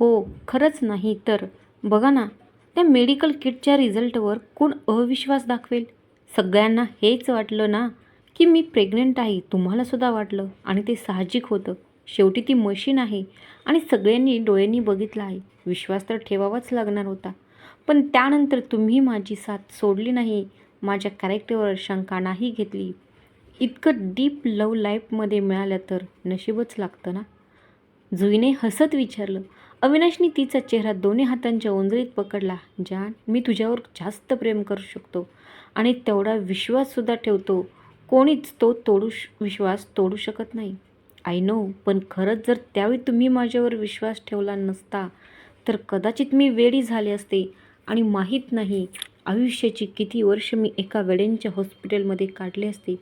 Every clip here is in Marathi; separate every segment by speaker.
Speaker 1: हो खरंच नाही तर. बघा ना त्या मेडिकल किटच्या रिझल्टवर कोण अविश्वास दाखवेल? सगळ्यांना हेच वाटलं ना की मी प्रेग्नंट आहे तुम्हालासुद्धा वाटलं. आणि ते साहजिक होतं. शेवटी ती मशीन आहे आणि सगळ्यांनी डोळ्यांनी बघितलं आहे. विश्वास तर ठेवावाच लागणार होता. पण त्यानंतर तुम्ही माझी साथ सोडली नाही माझ्या कॅरेक्टरवर शंका नाही घेतली. इतकं डीप लव लाईफमध्ये मिळालं तर नशीबच लागतं ना. जुईने हसत विचारलं अविनाशनी तिचा चेहरा दोन्ही हातांच्या ओंजळीत पकडला. जान मी तुझ्यावर जास्त प्रेम करू शकतो आणि तेवढा विश्वाससुद्धा ठेवतो. कोणीच तो तोडू विश्वास तोडू शकत नाही. आय नो पण खरंच जर त्यावेळी तुम्ही माझ्यावर विश्वास ठेवला नसता तर कदाचित मी वेडी झाले असते. आणि माहीत नाही आयुष्याची किती वर्ष मी एका वेड्यांच्या हॉस्पिटलमध्ये काढले असते.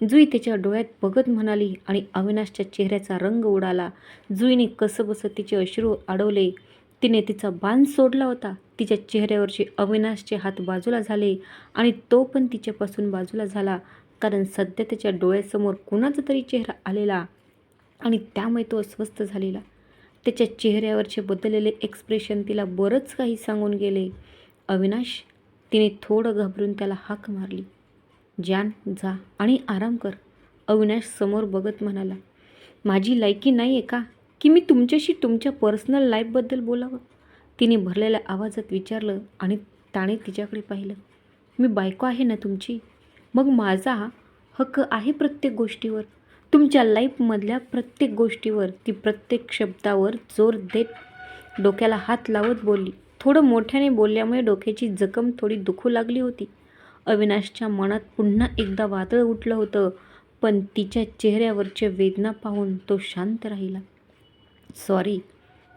Speaker 1: जुई त्याच्या डोळ्यात बघत म्हणाली आणि अविनाशच्या चेहऱ्याचा रंग उडाला. जुईने कसं बसं तिचे अश्रू अडवले. तिने तिचा बाण सोडला होता. तिच्या चेहऱ्यावरचे अविनाशचे हात बाजूला झाले आणि तो पण तिच्यापासून बाजूला झाला कारण सध्या त्याच्या डोळ्यासमोर कुणाचा तरी चेहरा आलेला आणि त्यामुळे तो अस्वस्थ झालेला. त्याच्या चेहऱ्यावरचे बदललेले एक्सप्रेशन तिला बरंच काही सांगून गेले. अविनाश तिने थोडं घाबरून त्याला हाक मारली. जान जा आणि आराम कर अविनाश समोर बघत म्हणाला. माझी लायकी नाही आहे का? की मी तुमच्याशी तुमच्या पर्सनल लाईफबद्दल बोलावं? तिने भरलेल्या आवाजात विचारलं आणि ताणे तिच्याकडे पाहिलं. मी बायको आहे ना तुमची? मग माझा हक्क आहे प्रत्येक गोष्टीवर. तुमच्या लाईफमधल्या प्रत्येक गोष्टीवर ती प्रत्येक शब्दावर जोर देत डोक्याला हात लावत बोलली. थोडं मोठ्याने बोलल्यामुळे डोक्याची जखम थोडी दुखू लागली होती. अविनाशच्या मनात पुन्हा एकदा वादळ उठलं होतं पण तिच्या चेहऱ्यावरच्या वेदना पाहून तो शांत राहिला. सॉरी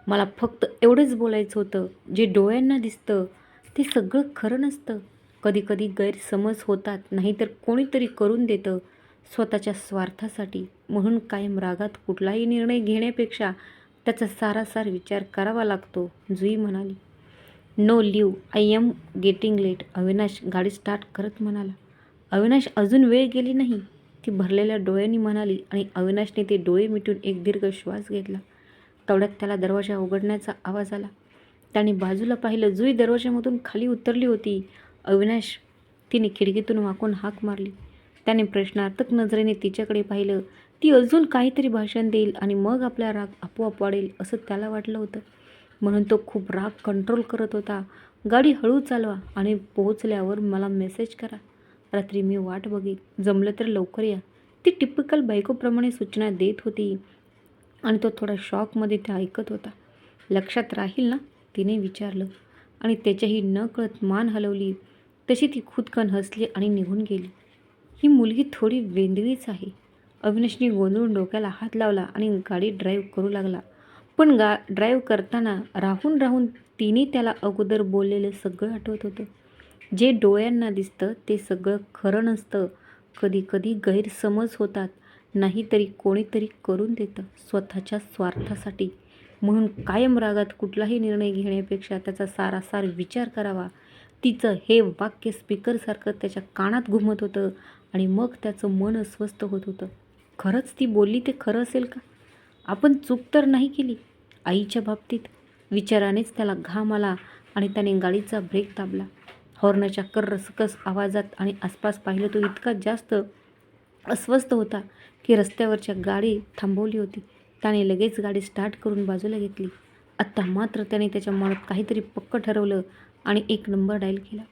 Speaker 1: मला फक्त एवढंच बोलायचं होतं. जे डोळ्यांना दिसतं ते सगळं खरं नसतं. कधीकधी गैरसमज होतात नाहीतर कोणीतरी करून देतं स्वतःच्या स्वार्थासाठी. म्हणून कायम रागात कुठलाही निर्णय घेण्यापेक्षा त्याचा सारासार विचार करावा लागतो जुई म्हणाली. No leave I am getting late Avinash गाडी स्टार्ट करत म्हणाला. अविनाश अजून वेळ गेली नाही. ती भरलेल्या डोळ्यांनी म्हणाली आणि अविनाशने ते डोळे मिटून एक दीर्घ श्वास घेतला. तेवढ्यात त्याला दरवाजा उघडण्याचा आवाज आला. त्याने बाजूला पाहिलं जुई दरवाजामधून खाली उतरली होती. अविनाश तिने खिडकीतून वाकून हाक मारली. त्याने प्रश्नार्थक नजरेने तिच्याकडे पाहिलं. ती अजून काहीतरी भाषण देईल आणि मग आपला राग आपोआप वाढेल असं त्याला वाटलं होतं. म्हणून तो खूप राग कंट्रोल करत होता. गाडी हळू चालवा आणि पोहोचल्यावर मला मेसेज करा. रात्री मी वाट बघेल जमलं तर लवकर या. ती टिपिकल बायकोप्रमाणे सूचना देत होती आणि तो थोडा शॉकमध्ये ते ऐकत होता. लक्षात राहील ना? तिने विचारलं. आणि त्याच्याही न कळत मान हलवली. तशी ती खुदकन हसली आणि निघून गेली. ही मुलगी थोडी वेंदळीच आहे. अविनाशने गोंधळून डोक्याला हात लावला आणि गाडी ड्राईव्ह करू लागला. पण गा ड्राईव्ह करताना राहून राहून तिने त्याला अगोदर बोललेलं सगळं आठवत होतं. जे डोळ्यांना दिसतं ते सगळं खरं नसतं. कधी कधी गैरसमज होतात. नाहीतरी कोणीतरी करून देतं स्वतःच्या स्वार्थासाठी. म्हणून कायम रागात कुठलाही निर्णय घेण्यापेक्षा त्याचा सारासार विचार करावा. तिचं हे वाक्य स्पीकरसारखं त्याच्या कानात घुमत होतं आणि मग त्याचं मन अस्वस्थ होत होतं. खरंच ती बोलली ते खरं असेल का? आपण चूक तर नाही केली. आईच्या बाबतीत विचारानेच त्याला घाम आला आणि त्याने गाडीचा ब्रेक दाबला. हॉर्नच्या कर्रसकस आवाजात आणि आसपास पाहिलं तो इतका जास्त अस्वस्थ होता की रस्त्यावरच्या गाडी थांबवली होती. त्याने लगेच गाडी स्टार्ट करून बाजूला घेतली. आत्ता मात्र त्याने त्याच्या मनात काहीतरी पक्क ठरवलं आणि एक नंबर डायल केला.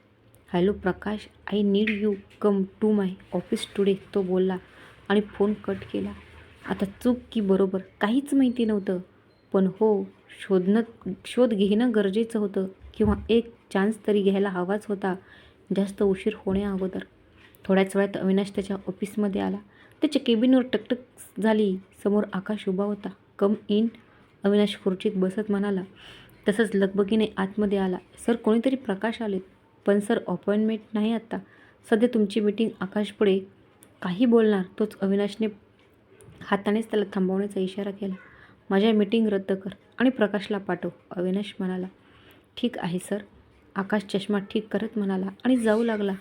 Speaker 1: Hello Prakash I need you come to my office today तो बोलला आणि फोन कट केला. आता चूक की बरोबर काहीच माहिती नव्हतं. पण हो शोधणं शोध घेणं गरजेचं होतं. किंवा एक चान्स तरी घ्यायला हवाच होता जास्त उशीर होण्या अगोदर. थोड्याच वेळात अविनाश त्याच्या ऑफिसमध्ये आला. त्याच्या केबिनवर टकटक झाली. समोर आकाश उभा होता. कम इन अविनाश खुर्चीत बसत म्हणाला. तसंच लगबगीने आतमध्ये आला. सर कोणीतरी प्रकाश आलेत. पण सर अपॉइंटमेंट नाही आत्ता सध्या तुमची मीटिंग आकाशपुढे. काही बोलणार तोच अविनाशने हातानेच त्याला थांबवण्याचा इशारा केला. माझ्या मीटिंग रद्द कर आणि प्रकाशला पाठव अविनाश म्हणाला. ठीक आहे सर आकाश चष्मा ठीक करत म्हणाला आणि जाऊ लागला.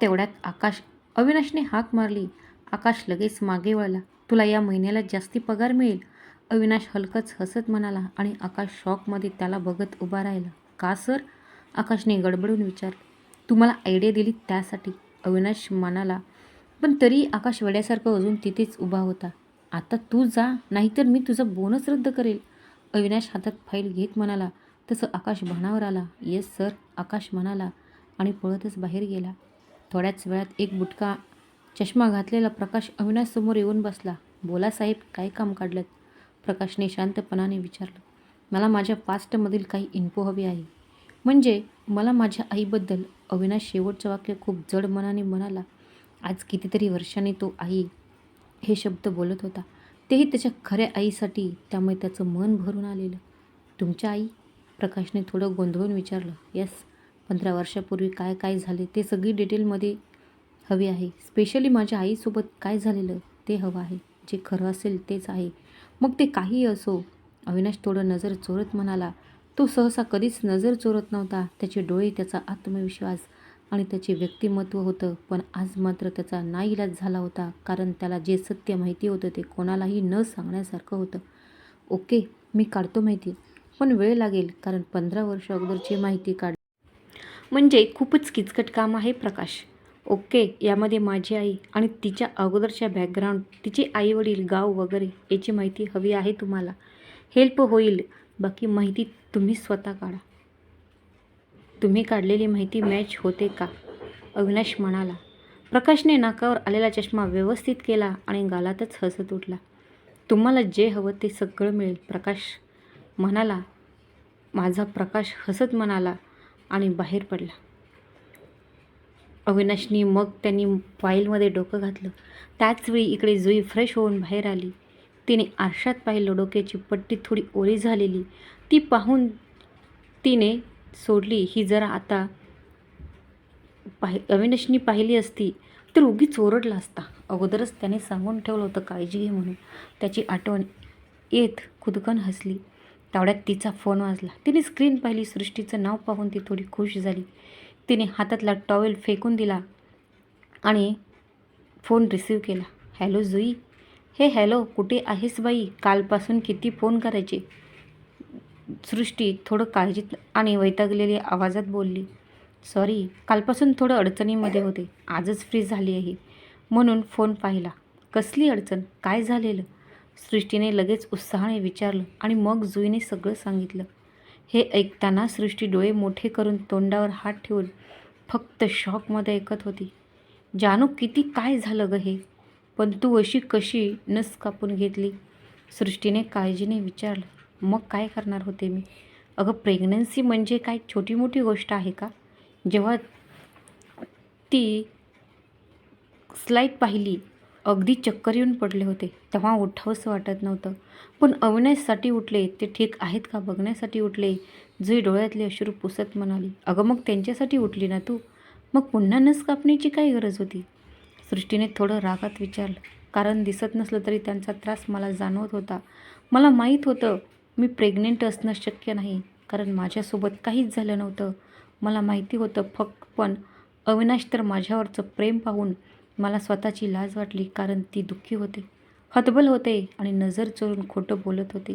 Speaker 1: तेवढ्यात आकाश अविनाशने हाक मारली. आकाश लगेच मागे वळला. तुला या महिन्याला जास्ती पगार मिळेल अविनाश हलकंच हसत म्हणाला आणि आकाश शॉकमध्ये त्याला बघत उभा राहिला. का सर आकाशने गडबडून विचारलं. तुम्हाला आयडिया दिली त्यासाठी अविनाश म्हणाला. पण तरी आकाश वेड्यासारखं अजून तिथेच उभा होता. आता तू जा नाहीतर मी तुझा बोनस रद्द करेल. अविनाश हातात फाईल घेत म्हणाला तसं आकाश भानावर आला. येस सर आकाश म्हणाला आणि पळतच बाहेर गेला. थोड्याच वेळात एक बुटका चष्मा घातलेला प्रकाश अविनाशसमोर येऊन बसला. बोला साहेब काय काम काढलं प्रकाशने शांतपणाने विचारलं. मला माझ्या पास्टमधील काही इन्फो हवी आहे. म्हणजे? मला माझ्या आईबद्दल. अविनाश शेवटचं वाक्य खूप जड मनाने म्हणाला. आज कितीतरी वर्षाने तो आई हे शब्द बोलत होता. तेही त्याच्या खऱ्या आईसाठी त्यामुळे त्याचं मन भरून आलेलं. तुमच्या आई? प्रकाशने थोडं गोंधळून विचारलं. येस पंधरा वर्षापूर्वी काय काय झाले ते सगळी डिटेलमध्ये हवी आहे. स्पेशली माझ्या आईसोबत काय झालेलं ते हवं आहे. जे खरं असेल तेच आहे. मग ते काही असो अविनाश थोडं नजर चोरत म्हणाला तो सहसा कधीच नजर चोरत नव्हता. त्याचे डोळे त्याचा आत्मविश्वास आणि त्याचे व्यक्तिमत्व होतं. पण आज मात्र त्याचा नाईलाज झाला होता. कारण त्याला जे सत्य माहिती होतं ते कोणालाही न सांगण्यासारखं होतं. ओके मी काढतो माहिती. पण वेळ लागेल कारण पंधरा वर्ष अगोदरची माहिती काढ. म्हणजे खूपच किचकट काम आहे प्रकाश. ओके यामध्ये माझी आई आणि तिच्या अगोदरच्या बॅकग्राऊंड तिचे आईवडील गाव वगैरे याची माहिती हवी आहे तुम्हाला. हेल्प होईल. बाकी माहिती तुम्ही स्वतः काढा. तुम्ही काढलेली माहिती मॅच होते का? अविनाश म्हणाला. प्रकाशने नाकावर आलेला चष्मा व्यवस्थित केला आणि गालातच हसत उठला. तुम्हाला जे हवं ते सगळं मिळेल प्रकाश म्हणाला. माझा प्रकाश हसत म्हणाला आणि बाहेर पडला. अविनाशनी मग त्यांनी फाईलमध्ये डोकं घातलं. त्याचवेळी इकडे जुई फ्रेश होऊन बाहेर आली. तिने आरशात पाहिलं डोक्याची पट्टी थोडी ओली झालेली. ती पाहून तिने सोडली ही जरा आता पाहि अविनाशनी पाहिली असती तर उगीच ओरडला असता. अगोदरच त्याने सांगून ठेवलं होतं काळजी घे म्हणून. त्याची आठवण येत खुदकन हसली. तेवढ्यात तिचा फोन वाजला. तिने स्क्रीन पाहिली सृष्टीचं नाव पाहून ती थोडी खुश झाली. तिने हातातला टॉवेल फेकून दिला आणि फोन रिसीव केला. हॅलो जुई. हे हॅलो कुठे आहेस बाई? कालपासून किती फोन करायचे? सृष्टी थोडं काळजीत आणि वैतागलेली आवाजात बोलली सॉरी कालपासून थोडं अडचणीमध्ये होते. आजच फ्री झाली आहे. म्हणून फोन पाहिला. कसली अडचण? काय झालेलं? सृष्टीने लगेच उत्साहाने विचारलं आणि मग जुईने सगळं सांगितलं. हे ऐकताना सृष्टी डोळे मोठे करून तोंडावर हात ठेवून फक्त शॉकमध्ये ऐकत होती. जानू किती काय झालं ग हे? पण तू अशी कशी नस कापून घेतली? सृष्टीने काळजीने विचारलं. मग काय करणार होते मी? अगं प्रेग्नन्सी म्हणजे काय? छोटी मोठी गोष्ट आहे का? जेव्हा ती स्लाईड पाहिली अगदी चक्कर येऊन पडले होते. तेव्हा उठावंसं वाटत नव्हतं. पण अविनाशसाठी उठले. ते ठीक आहेत का? बघण्यासाठी उठले. जुई डोळ्यातले अश्रू पुसत म्हणाली अगं मग त्यांच्यासाठी उठली ना तू? मग पुन्हा नस कापण्याची काय गरज होती? सृष्टीने थोडं रागात विचारलं. कारण दिसत नसलं तरी त्यांचा त्रास मला जाणवत होता. मला माहीत होतं मी प्रेग्नेंट असणं शक्य नाही कारण माझ्यासोबत काहीच झालं नव्हतं. मला माहिती होतं फक्त पण अविनाश तर माझ्यावरचं प्रेम पाहून मला स्वतःची लाज वाटली कारण ती दुःखी होते. हतबल होते आणि नजर चोरून खोटं बोलत होते.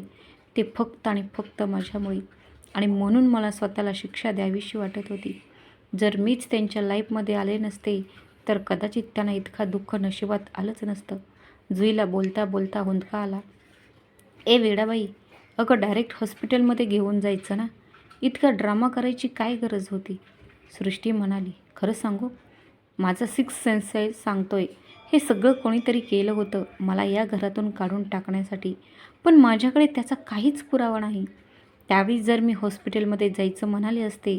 Speaker 1: ते फक्त आणि फक्त माझ्यामुळे. आणि म्हणून मला स्वतःला शिक्षा द्यावीशी वाटत होती. जर मीच त्यांच्या लाईफमध्ये आले नसते तर कदाचित त्यांना इतका दुःख नशिबात आलंच नसतं. जुईला बोलता बोलता हुंदका आला. ए वेडाबाई अगं डायरेक्ट हॉस्पिटलमध्ये घेऊन जायचं ना? इतका ड्रामा करायची काय गरज होती? सृष्टी म्हणाली खरं सांगू माझा सिक्स सेन्स आहे सांगतोय. हे सगळं कोणीतरी केलं होतं मला या घरातून काढून टाकण्यासाठी. पण माझ्याकडे त्याचा काहीच पुरावा नाही. त्यावेळी जर मी हॉस्पिटलमध्ये जायचं म्हणाले असते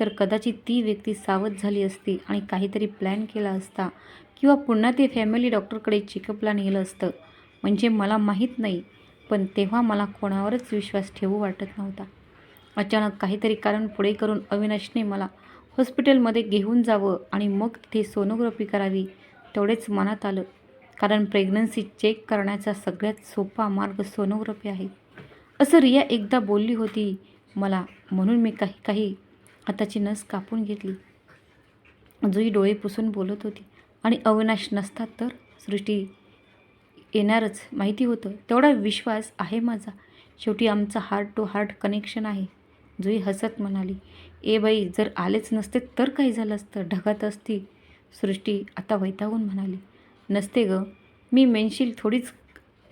Speaker 1: तर कदाचित ती व्यक्ती सावध झाली असती आणि काहीतरी प्लॅन केला असता किंवा पुन्हा ते फॅमिली डॉक्टरकडे चेकअपला नेलं असतं. म्हणजे मला माहीत नाही पण तेव्हा मला कोणावरच विश्वास ठेवू वाटत नव्हता. अचानक काहीतरी कारण पुढे करून अविनाशने मला हॉस्पिटलमध्ये घेऊन जावं आणि मग तिथे सोनोग्राफी करावी तेवढेच मनात आलं. कारण प्रेग्नन्सी चेक करण्याचा सगळ्यात सोपा मार्ग सोनोग्राफी आहे. असं रिया एकदा बोलली होती मला म्हणून मी काही काही हाताची नस कापून घेतली. जुई डोळे पुसून बोलत होती. आणि अविनाश नसतात तर? सृष्टी येणारच माहिती होतं. तेवढा विश्वास आहे माझा. शेवटी आमचा हार्ट टू हार्ट कनेक्शन आहे. जुई हसत म्हणाली ए बाई जर आलेच नसते तर काही झालं असतं? ढगात असती. सृष्टी आता वैतागून म्हणाली नसते ग. मी मेनशील थोडीच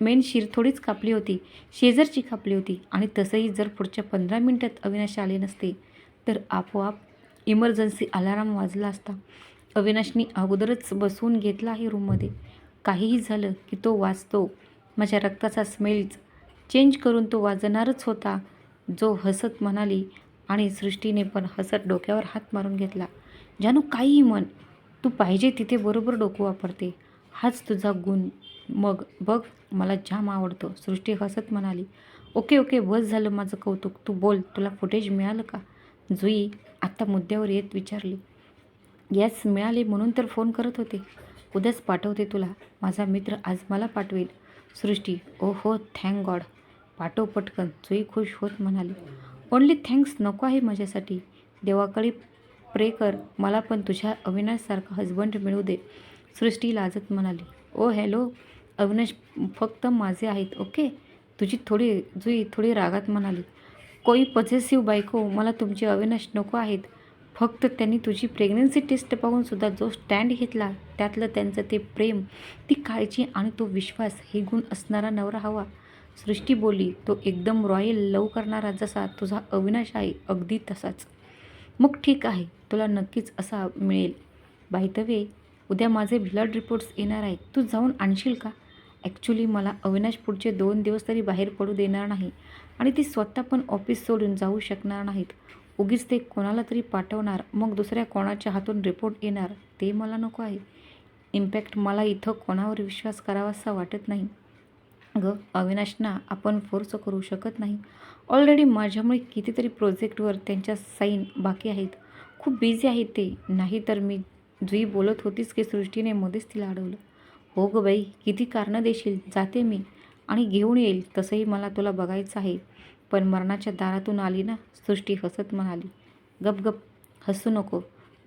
Speaker 1: मेन शीर थोडीच कापली होती. शेजारची कापली होती. आणि तसंही जर पुढच्या पंधरा मिनटात अविनाश आले नसते तर आपोआप इमर्जन्सी अलाराम वाजला असता. अविनाशनी अगोदरच बसवून घेतला आहे रूममध्ये काहीही झालं की तो वाचतो. माझ्या रक्ताचा स्मेल्स चेंज करून तो वाजणारच होता जो हसत म्हणाली आणि सृष्टीने पण हसत डोक्यावर हात मारून घेतला. जानू काहीही म्हण. तू पाहिजे तिथे बरोबर डोकं वापरते. हाच तुझा गुण. मग बघ मला जाम आवडतो. सृष्टी हसत म्हणाली. ओके ओके बस झालं माझं कौतुक. तू बोल तुला फुटेज मिळालं का? जुई आत्ता मुद्द्यावर येत विचारली. गॅस मिळाले म्हणून तर फोन करत होते. उद्याच पाठवते तुला. माझा मित्र आज मला पाठवेल. सृष्टी ओ हो थँक गॉड पाठव पटकन. जुई खुश होत म्हणाली. ओनली थँक्स नको आहे माझ्यासाठी. देवाकडे प्रे कर. मला पण तुझ्या अविनाशसारखा हजबंड मिळू दे. सृष्टी लाजत म्हणाली. ओ हॅलो अविनाश फक्त माझे आहेत ओके तुझी थोडी जुई थोडी रागात म्हणाली. कोई पझेसिव्ह बायको मला तुमचे अविनाश नको आहेत. फक्त त्यांनी तुझी प्रेग्नन्सी टेस्ट पाहून सुद्धा जो स्टँड घेतला त्यातलं त्यांचं ते प्रेम ती काळजी आणि तो विश्वास हे गुण असणारा नवरा हवा. सृष्टी बोली तो एकदम रॉयल लव करणारा जसा तुझा अविनाश आहे अगदी तसाच. मग ठीक आहे तुला नक्कीच असा मिळेल. बाय द वे उद्या माझे ब्लड रिपोर्ट्स येणार आहेत. तू जाऊन आणशील का? ॲक्च्युली मला अविनाश पुढचे दोन दिवस तरी बाहेर पडू देणार नाही आणि ती स्वतः पण ऑफिस सोडून जाऊ शकणार नाहीत. उगीच ते कोणाला तरी पाठवणार मग दुसऱ्या कोणाच्या हातून रिपोर्ट येणार ते मला नको आहे. इम्पॅक्ट मला इथं कोणावर विश्वास करावासा वाटत नाही. ग अविनाशना आपण फोर्स करू शकत नाही. ऑलरेडी माझ्यामुळे कितीतरी प्रोजेक्टवर त्यांच्या साईन बाकी आहेत. खूप बिझी आहेत ते. नाही तर मी जुई बोलत होतीच की सृष्टीने मध्येच तिला अडवलं. हो ग बाई किती कारणं देशील जाते मी आणि घेऊन येईल तसंही मला तुला बघायचं आहे. पण मरणाच्या दारातून आली ना? सृष्टी हसत म्हणाली. गपगप हसू नको.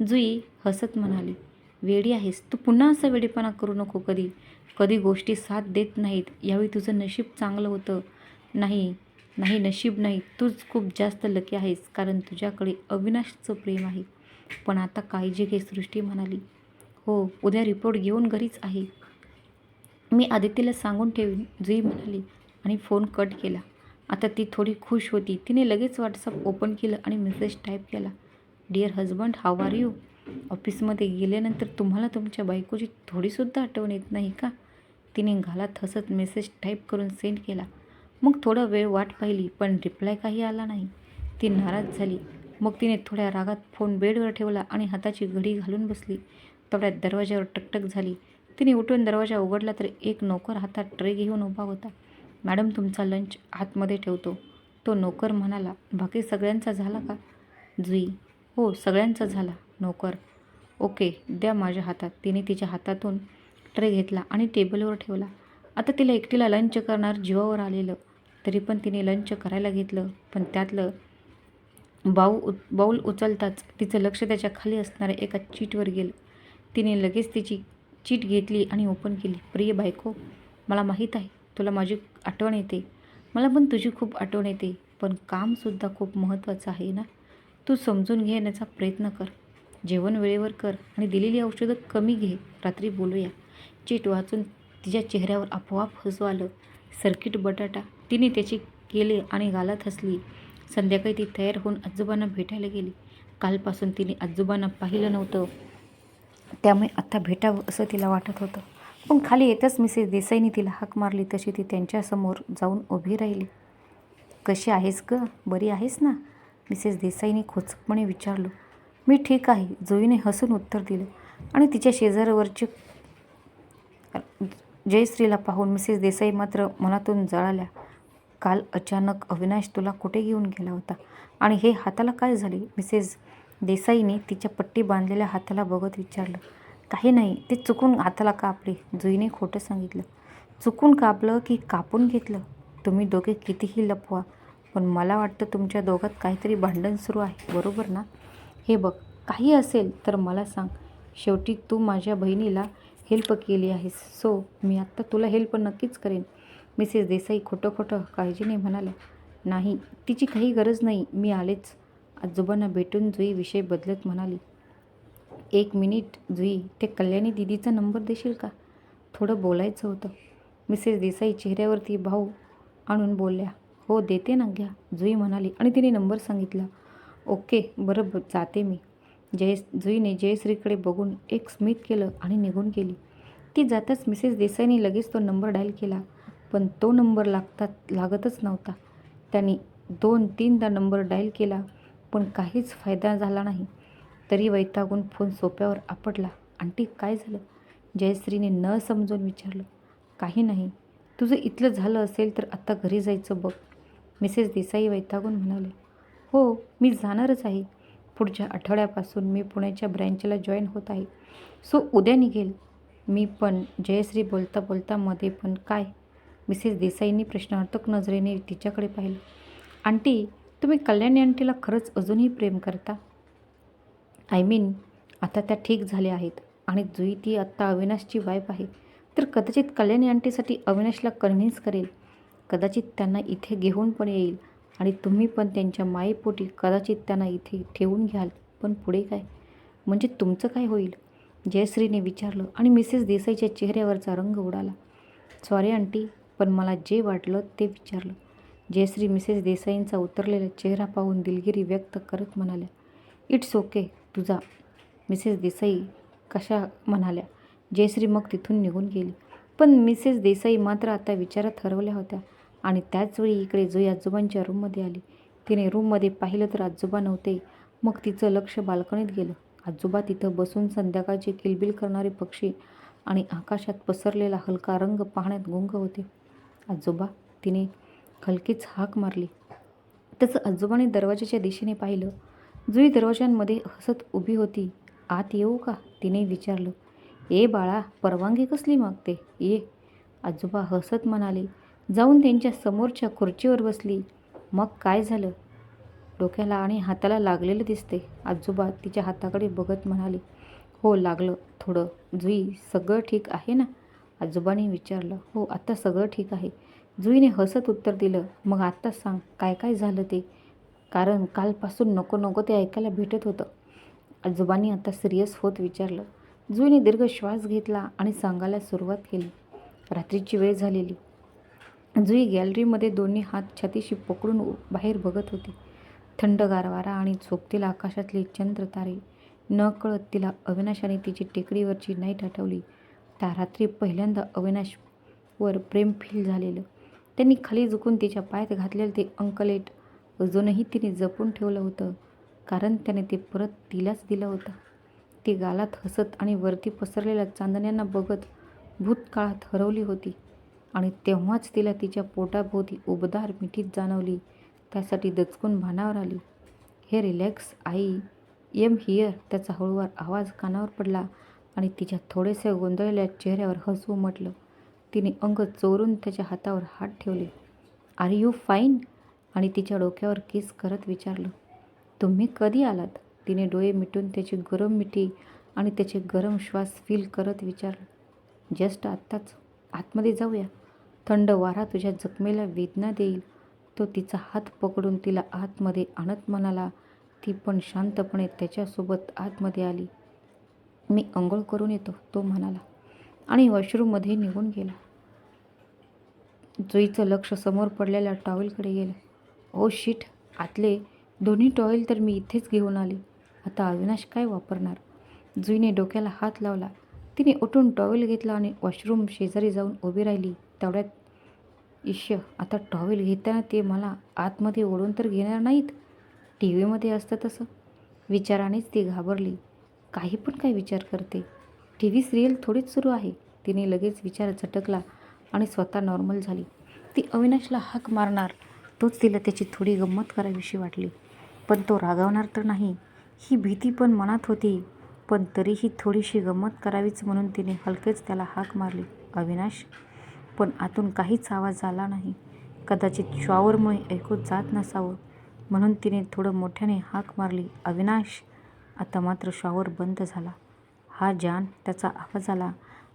Speaker 1: जुई हसत म्हणाली. वेडी आहेस. तू पुन्हा असं वेडेपणा करू नको कधी. कधी गोष्टी साथ देत नाहीत. यावेळी तुझं नशीब चांगलं होतं. नाही नाही नशीब नाही. तूच खूप जास्त लकी आहेस कारण तुझ्याकडे अविनाशचं प्रेम आहे. पण आता काळजी घे सृष्टी म्हणाली. हो उद्या रिपोर्ट घेऊन घरीच आहे. मी आदित्यला सांगून ठेवीन जुई म्हणाली आणि फोन कट केला. आता ती थोडी खुश होती. तिने लगेच व्हॉट्सअप ओपन केलं आणि मेसेज टाईप केला. Dear husband how are you ऑफिसमध्ये गेल्यानंतर तुम्हाला तुमच्या बायकोची थोडीसुद्धा आठवण येत नाही का? तिने घालात हसत मेसेज टाईप करून सेंड केला. मग थोडा वेळ वाट पाहिली पण रिप्लाय काही आला नाही. ती नाराज झाली. मग तिने थोड्या रागात फोन बेडवर ठेवला आणि हाताची घडी घालून बसली. तेवढ्यात दरवाजावर टकटक झाली. तिने उठून दरवाजा उघडला तर एक नोकर हातात ट्रे घेऊन उभा होता. मॅडम तुमचा लंच आतमध्ये ठेवतो. तो नोकर म्हणाला बाकी सगळ्यांचा झाला का? जुई हो सगळ्यांचा झाला. नोकर. ओके द्या माझ्या हातात. तिने तिच्या हातातून ट्रे घेतला आणि टेबलवर ठेवला. आता तिला एकटीला लंच करणार जीवावर आलेलं. तरी पण तिने लंच करायला घेतलं पण त्यातलं बाऊ उ बाऊल उचलताच तिचं लक्ष त्याच्याखाली असणाऱ्या एका चीटवर गेलं. तिने लगेच तिची चीट घेतली आणि ओपन केली. प्रिय बायको मला माहीत आहे तुला माझी आठवण येते. मला पण तुझी खूप आठवण येते. पण कामसुद्धा खूप महत्त्वाचं आहे ना? तू समजून घेण्याचा प्रयत्न कर. जेवण वेळेवर कर आणि दिलेली औषधं कमी घे. रात्री बोलूया. चीट वाचून तिच्या चेहऱ्यावर आपोआप हसू आलं. सर्किट बटाटा. तिने त्याची केले आणि गालात हसली. संध्याकाळी ती तयार होऊन आजोबांना भेटायला गेली. कालपासून तिने आजोबांना पाहिलं नव्हतं. त्यामुळे आत्ता भेटावं असं तिला वाटत होतं. पण खाली येतच मिसेस देसाईने तिला हाक मारली तशी ती त्यांच्यासमोर जाऊन उभी राहिली. कशी आहेस ग? बरी आहेस ना? मिसेस देसाईने खोचकपणे विचारलं. मी ठीक आहे. जोईने हसून उत्तर दिलं. आणि तिच्या शेजारवरचे जयश्रीला पाहून मिसेस देसाई मात्र मनातून जळाल्या. काल अचानक अविनाश तुला कुठे घेऊन गेला होता? आणि हे हाताला काय झाले? मिसेस देसाईने तिच्या पट्टी बांधलेल्या हाताला बघत विचारलं. काही नाही. ते चुकून हाताला कापले जुईने खोटं सांगितलं? चुकून कापलं की कापून घेतलं? तुम्ही दोघे कितीही लपवा पण मला वाटतं तुमच्या दोघात काहीतरी भांडण सुरू आहे बरोबर ना? हे बघ काही असेल तर मला सांग. शेवटी तू माझ्या बहिणीला हेल्प केली आहेस. सो मी आत्ता तुला हेल्प नक्कीच करेन. मिसेस देसाई खोटं खोटं काळजीने म्हणाल्या नाही तिची काही गरज नाही. मी आलेच. आजोबांना भेटून जुई विषय बदलत म्हणाली. एक मिनिट जुई ते कल्याणी दिदीचा नंबर देशील का? थोडं बोलायचं होतं. मिसेस देसाई चेहऱ्यावरती भाऊ आणून बोलल्या. हो देते ना घ्या. जुई म्हणाली आणि तिने नंबर सांगितला. ओके बरं ब- जाते मी. जय जुईने जयश्रीकडे बघून एक स्मित केलं आणि निघून गेली. ती जाताच मिसेस देसाईने लगेच तो नंबर डायल केला पण तो नंबर लागतात लागतच नव्हता. त्यांनी दोन तीनदा नंबर डायल केला पण काहीच फायदा झाला नाही. तरी वैतागून फोन सोप्यावर आपटला. आंटी काय झालं? जयश्रीने न समजून विचारलं काही नाही. तुझं इथलं झालं असेल तर आत्ता घरी जायचं बघ. मिसेस देसाई वैतागून म्हणाले हो मी जाणारच आहे. पुढच्या आठवड्यापासून मी पुण्याच्या ब्रँचला जॉईन होत आहे. सो उद्या निघेल. मी पण जयश्री बोलता बोलता मध्ये पण काय? मिसेस देसाईंनी प्रश्नार्थक नजरेने तिच्याकडे पाहिलं आंटी तुम्ही कल्याणी आंटीला खरंच अजूनही प्रेम करता? आय मीन आता त्या ठीक झाल्या आहेत आणि जुई ती आत्ता अविनाशची वाईफ आहे. तर कदाचित कल्याणी आंटीसाठी अविनाशला कन्व्हिन्स करेल. कदाचित त्यांना इथे घेऊन पण येईल. आणि तुम्ही पण त्यांच्या मायेपोटी कदाचित त्यांना इथे ठेवून घ्याल. पण पुढे काय? म्हणजे तुमचं काय होईल? जयश्रीने विचारलं आणि मिसेस देसाईच्या चेहऱ्यावरचा रंग उडाला. सॉरी आंटी पण मला जे वाटलं ते विचारलं. जयश्री मिसेस देसाईंचा उतरलेला चेहरा पाहून दिलगिरी व्यक्त करत म्हणाल्या इट्स ओके तुझा मिसेस देसाई कशा म्हणाल्या? जयश्री मग तिथून निघून गेली. पण मिसेस देसाई मात्र आता विचारात हरवल्या होत्या आणि त्याचवेळी इकडे जुई आजोबांच्या रूममध्ये आली. तिने रूममध्ये पाहिलं तर आजोबा नव्हते. मग तिचं लक्ष बाल्कनीत गेलं. आजोबा तिथं बसून संध्याकाळचे किलबिल करणारे पक्षी आणि आकाशात पसरलेला हलका रंग पाहण्यात गुंग होते. आजोबा तिने हलकीच हाक मारली. तसं आजोबाने दरवाजाच्या दिशेने पाहिलं जुई दरवाज्यांमध्ये हसत उभी होती. आत येऊ का? तिने विचारलं. ए बाळा परवानगी कसली मागते ये आजोबा हसत म्हणाले जाऊन त्यांच्या समोरच्या खुर्चीवर बसली. मग काय झालं? डोक्याला आणि हाताला लागलेलं दिसते. आजोबा तिच्या हाताकडे बघत म्हणाले हो लागलं थोडं. जुई सगळं ठीक आहे ना? आजोबाने विचारलं हो आत्ता सगळं ठीक आहे. जुईने हसत उत्तर दिलं मग आत्ता सांग काय काय झालं ते? कारण कालपासून नको नको ते ऐकायला भेटत होतं. आजोबांनी आता सिरियस होत विचारलं. जुईने दीर्घ श्वास घेतला आणि सांगायला सुरुवात केली. रात्रीची वेळ झालेली. जुई गॅलरीमध्ये दोन्ही हात छातीशी पकडून बाहेर बघत होती. थंडगार वारा आणि झोपतील आकाशातले चंद्र तारे. न कळत तिला अविनाशाने तिची टेकडीवरची नाईट आठवली. त्या रात्री पहिल्यांदा अविनाशवर प्रेम फील झालेलं. त्यांनी खाली झुकून तिच्या पायात घातलेलं ते अंकलेट अजूनही तिने जपून ठेवलं होतं कारण त्याने ते परत तिलाच दिलं होतं. ती गालात हसत आणि वरती पसरलेल्या चांदण्यांना बघत भूतकाळात हरवली होती आणि तेव्हाच तिला तिच्या पोटाभोवती उबदार मिठीत जाणवली त्यासाठी दचकून भानावर आली. हे रिलॅक्स आई एम हियर त्याचा हळूवार आवाज कानावर पडला आणि तिच्या थोडेसे गोंधळलेल्या चेहऱ्यावर हसू म्हटलं. तिने अंग चोरून त्याच्या हातावर हात ठेवले. Are you fine? आणि तिच्या डोक्यावर किस करत विचारलं तुम्ही कधी आलात? तिने डोळे मिटून त्याची गरम मिठी आणि त्याचे गरम श्वास फील करत विचारलं जस्ट आत्ताच आतमध्ये जाऊया. थंड वारा तुझ्या जखमेला वेदना देईल. तो तिचा हात पकडून तिला आतमध्ये आणत म्हणाला ती पण शांतपणे त्याच्यासोबत आतमध्ये आली. मी अंघोळ करून येतो तो म्हणाला आणि वॉशरूममध्ये निघून गेला. जुईचं लक्ष समोर पडलेल्या टॉवेलकडे गेलं. Oh shit. आतले दोन्ही टॉयल तर मी इथेच घेऊन आले. आता अविनाश काय वापरणार? जुईने डोक्याला हात लावला. तिने उठून टॉवेल घेतला आणि वॉशरूम शेजारी जाऊन उभी राहिली. तेवढ्यात इश्य आता टॉवेल घेताना ते मला आतमध्ये ओढून तर घेणार नाहीत. टी व्हीमध्ये असतं तसं. विचारानेच ती घाबरली. काही पण काय विचार करते. टी व्ही सिरियल थोडीच सुरू आहे. तिने लगेच विचार झटकला आणि स्वतः नॉर्मल झाली. ती अविनाशला हाक मारणार. तोच तिला त्याची थोडी गंमत करावीशी वाटली. पण तो रागावणार तर नाही. ही भीती पण मनात होती. पण तरीही थोडीशी गंमत करावीच म्हणून तिने हलकेच त्याला हाक मारली. अविनाश? पण आतून काहीच आवाज आला नाही. कदाचित शॉवरमुळे ऐकू जात नसावं. म्हणून तिने थोडं मोठ्याने हाक मारली. अविनाश? आता मात्र शॉवर बंद झाला. हा जान त्याचा आवाज आला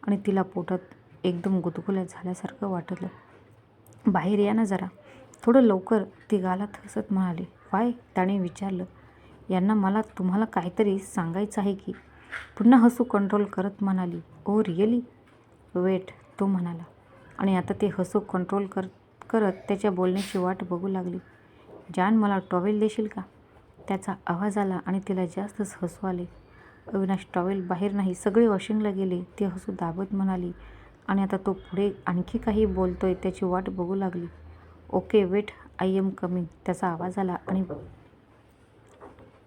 Speaker 1: आणि तिला पोटात एकदम गुदगुल्या झाल्यासारखं वाटलं. बाहेर या ना जरा. थोडं लवकर ती गालात हसत म्हणाली वाय त्याने विचारलं. यांना मला तुम्हाला काहीतरी सांगायचं आहे की. पुन्हा हसू कंट्रोल करत म्हणाली ओ रिअली वेट तो म्हणाला. आणि आता ते हसू कंट्रोल कर करत त्याच्या बोलण्याची वाट बघू लागली. जान मला टॉवेल देशील का? त्याचा आवाज आला आणि तिला जास्तच हसू आले. अविनाश टॉवेल बाहेर नाही सगळे वॉशिंगला गेले. ती हसू दाबत म्हणाली आणि आता तो पुढे आणखी काही बोलतोय त्याची वाट बघू लागली. Okay wait I am coming त्याचा आवाज आला आणि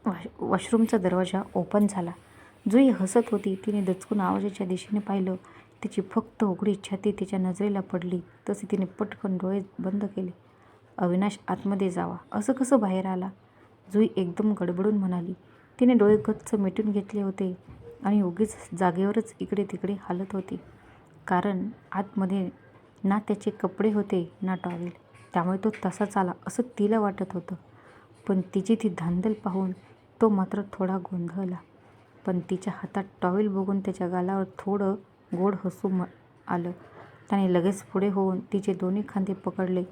Speaker 1: वॉश वॉशरूमचा दरवाजा ओपन झाला. जुई हसत होती. तिने दचकून आवाजाच्या दिशेने पाहिलं. तिची फक्त उघडी छाती तिच्या नजरेला पडली. तसे तिने पटकन डोळे बंद केले. अविनाश आतमध्ये जावा. असं कसं बाहेर आला? जुई एकदम गडबडून म्हणाली. तिने डोळे गच्च मिटून घेतले होते आणि उगीच जागेवरच इकडे तिकडे हालत होती. कारण आतमध्ये ना त्याचे कपडे होते ना टॉवेल. त्यामुळे तो तसाच आला असं तिला वाटत होतं. पण तिची ती धांदल पाहून तो मात्र थोडा गोंधळला. पण तिच्या हातात टॉवेल बघून त्याच्या गालावर थोडं गोड हसू म आलं. त्याने लगेच पुढे होऊन तिचे दोन्ही खांदे पकडले.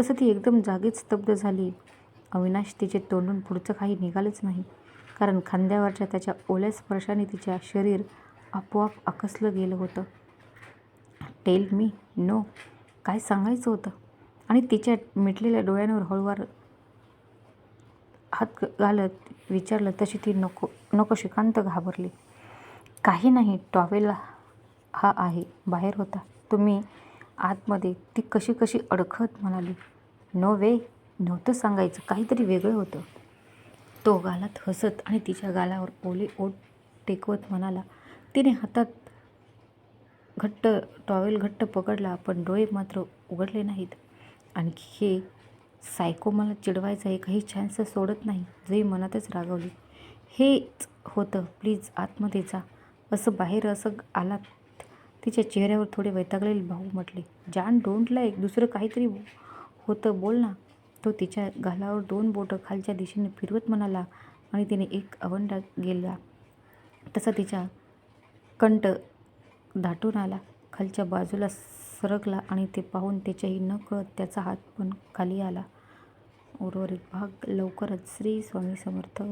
Speaker 1: तसं ती एकदम जागीच स्तब्ध झाली. अविनाश तिचे तोंडून पुढचं काही निघालंच नाही. कारण खांद्यावरच्या त्याच्या ओल्या स्पर्शाने तिच्या शरीर आपोआप आकसलं गेलं होतं. Tell me no. काय सांगायचं होतं? आणि तिच्या मिटलेल्या डोळ्यांवर हळूवार हात घालत विचारलं तशी ती नको नको शिकांत घाबरली. काही नाही टॉवेल हा आहे बाहेर होता. तुम्ही आतमध्ये ती कशी कशी अडखत म्हणाली. नो वे नव्हतं सांगायचं काहीतरी वेगळं होतं. तो गालात हसत आणि तिच्या गालावर ओले ओठ टेकवत म्हणाला तिने हातात घट्ट टॉवेल घट्ट पकडला पण डोळे मात्र उघडले नाहीत. आणखी हे सायको मला चिडवायचा आहे काही छानसं सोडत नाही. जे मनातच रागवली. हेच होतं. प्लीज आतमध्ये जा. असं बाहेर असं आलात. तिच्या चेहऱ्यावर थोडे वैतागलेले भाऊ म्हटले जान डोंट लाईक दुसरं काहीतरी होतं. बोल ना. तो तिच्या गालावर दोन बोटं खालच्या दिशेने फिरवत म्हणाला आणि तिने एक अवंडा गेला. तसा तिच्या कंठ दाटून आला. खालच्या बाजूला सरकला आणि ते पाहून त्याच्याही न कळत त्याचा हात पण खाली आला. उर्वरित भाग लवकरच श्री स्वामी समर्थ